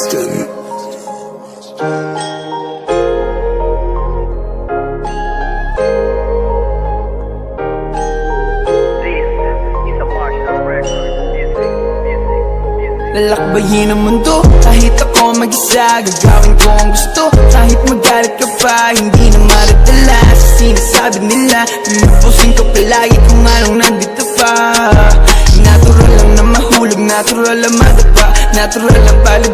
question. Lalakbayin ang mundo. Kahit ako mag-isa Gagawin ko ang gusto. Kahit magalit ka pa Hindi na maradala Sa sinasabi nila. Pinupusin ka palagi Kung anong nandito pa. Natural lang na mahulog Natural lang madapa. Natural lang palag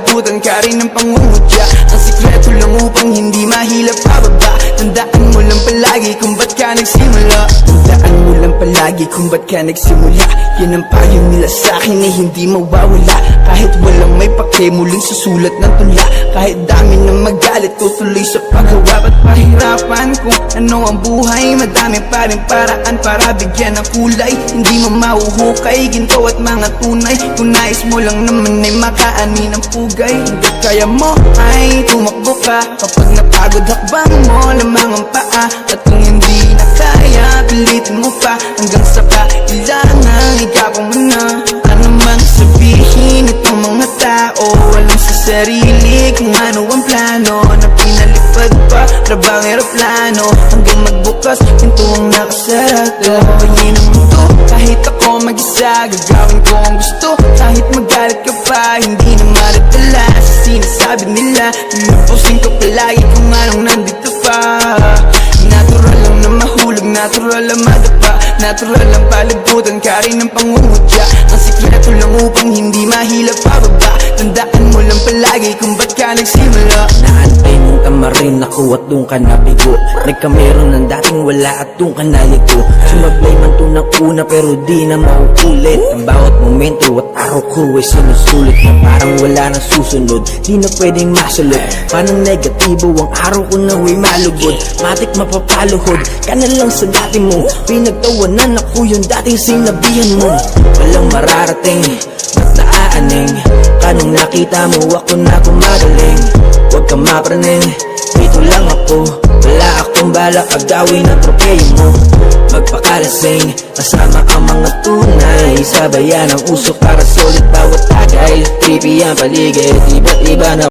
pangungutya. Ang sikreto lang upang hindi mahilap pababa. Tandaan mo lang palagi kung ba't ka nagsimula. Tandaan mo lang palagi kung ba't ka nagsimula? Yan ang payo nila sa akin eh hindi mawawala. Kahit walang may pake muling susulat ng tula Kahit dami ng magalit tutuloy sa paggawa. Ba't pahirapan kung ano ang buhay? Madami pa rin paraan para bigyan ng kulay. Hindi mo mahuhukay ginto at mga tunay. Kung nais mo lang naman ay makaani ng pugay. Hanggat kaya mo ay tumakbo ka. Kapag napagod hakbang mo lamang ang paa. At kung hindi na kaya pilitin mo sarili kung ano ang plano. Na pinalipad pa trabang aeroplano Hanggang magbukas pinto ang nakasara Dalawayin ang mundo kahit ako mag-isa Gagawin ko ang gusto. Kahit magalit ka pa Hindi na maradala sa sinasabi nila. Lulubusin ko palagi kung anong nandito pa. Natural lang na mahulog, natural lang madapa. Natural lang palibutan ka rin ng pangungutya. Ang sikreto lang upang hindi mahilap pababa. Tandaan mo lang palagi kung ba't ka nagsimula. Naantay mong tamarin ako at doon ka nabigo. Nagkameron ng dating wala at doon ka naligo. Sumablay man to ng una pero di na mauulit. Ang bawat momento at araw ko ay sinusulit Na parang wala nang susunod. Di na pwedeng masulot. Parang negatibo ang araw ko na way malugod? Matik mapapaluhod. Ka na lang sa dati mo. Pinagtawanan ako yung dating sinabihan mo. Walang mararating. Ba't naaaning Kanong nakita mo ako na kumadaling Huwag ka mapraning Dito lang ako. Wala akong balak agawin ang tropeyo mo. Magpakalasing Kasama ang mga tunay. Sabayan ang usok para solid bawat tagay. Creepy ang paligid Iba't iba na